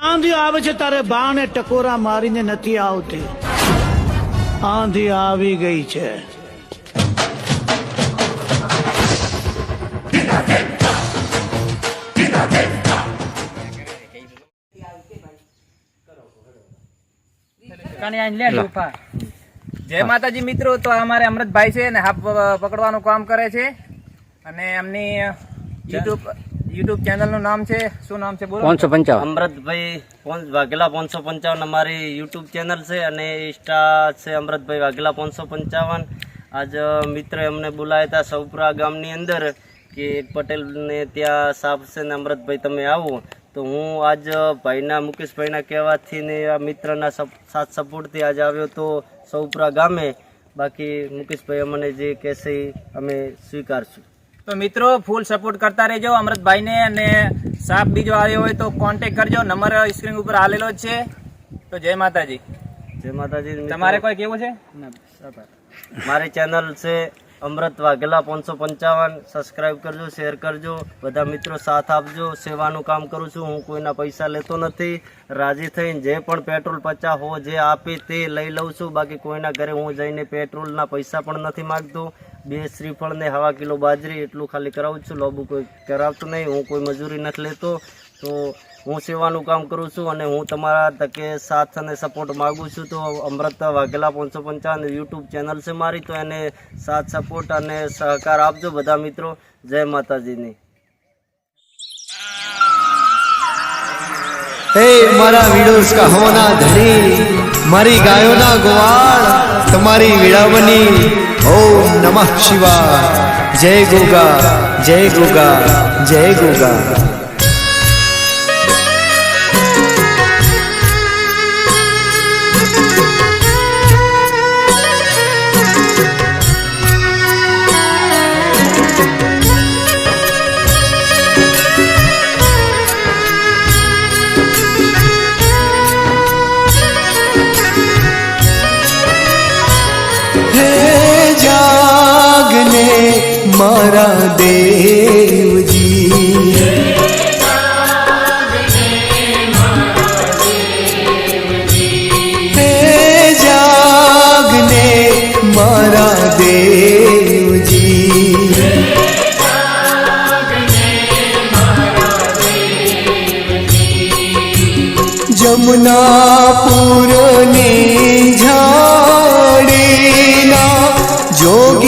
આંધી આવે છે તારે બાને ટકોરા મારીને નથી આવતી? આંધી આવી ગઈ છે. જય માતાજી મિત્રો તો અમારે અમૃતભાઈ છે ને હાફ પકડવાનું કામ કરે છે. અને એમની યુટ્યુબ યુટ્યુબ ચેનલનું નામ છે? શું નામ છે? બોલો. પાંચસો પંચાવન. અમૃતભાઈ વાઘેલા પાંચસો પંચાવન અમારી યુટ્યુબ ચેનલ છે અને ઇન્સ્ટા છે અમૃતભાઈ વાઘેલા પાંચસો પંચાવન. આજ મિત્ર અમને બોલાયા હતા સૌપુરા ગામની અંદર કે એક પટેલને ત્યાં સાફ છે ને અમૃતભાઈ તમે આવો. તો હું આજ ભાઈના મુકેશભાઈના કહેવાથી ને આ મિત્રના સપ- સાથ સપોર્ટથી આજ આવ્યો તો સૌપુરા ગામે. બાકી મુકેશભાઈ અમને જે કહેશે એ અમે સ્વીકારશું. તો મિત્રો ફૂલ સપોર્ટ કરતા રહેજો. અમૃતભાઈને અને સાપ બીજો આવ્યો હોય તો કોન્ટેક કરજો. નંબર સ્ક્રીન ઉપર આલેલો જ છે. તો જય માતાજી. જય માતાજી તમારે કોઈ કેવું છે? મારી ચેનલ છે અમૃત વાઘેલા પાંચસો પંચાવન. સબસ્ક્રાઇબ કરજો શેર કરજો. બધા મિત્રો સાથ આપજો. સેવાનું કામ કરું છું. હું કોઈના પૈસા લેતો નથી. રાજી થઈને જે પણ પેટ્રોલ પચાસ હો જે આપે તે લઈ લઉં છું. બાકી કોઈના ઘરે હું જઈને પેટ્રોલના પૈસા પણ નથી માગતો. બે શ્રીફળ ને હવા કિલો બાજરી એટલું ખાલી કરાવું છું. લોબુ કોઈ કરાવતું નહીં. હું કોઈ મજૂરી નથી લેતો. તો હું સેવાનું કામ કરું છું અને હું તમારા તકે સાથ અને સપોર્ટ માગું છું. તો અમૃત વાઘેલા પાંચસો પંચાવન યુટ્યુબ ચેનલ છે મારી. તો એને સાથ સપોર્ટ અને સહકાર આપજો બધા મિત્રો. જય માતાજીની. હે મારા વિડોસ હોના ધણી, મારી ગાયોના ગોવાળ, તમારી વિડાવની ઓમ નમઃ શિવાય જય ગોગા જય ગોગા જય ગોગા હે જાગને મારા દેવજી. હે જાગને મારા દેવજી. જમુનાપુરની ઝાડીના જોગી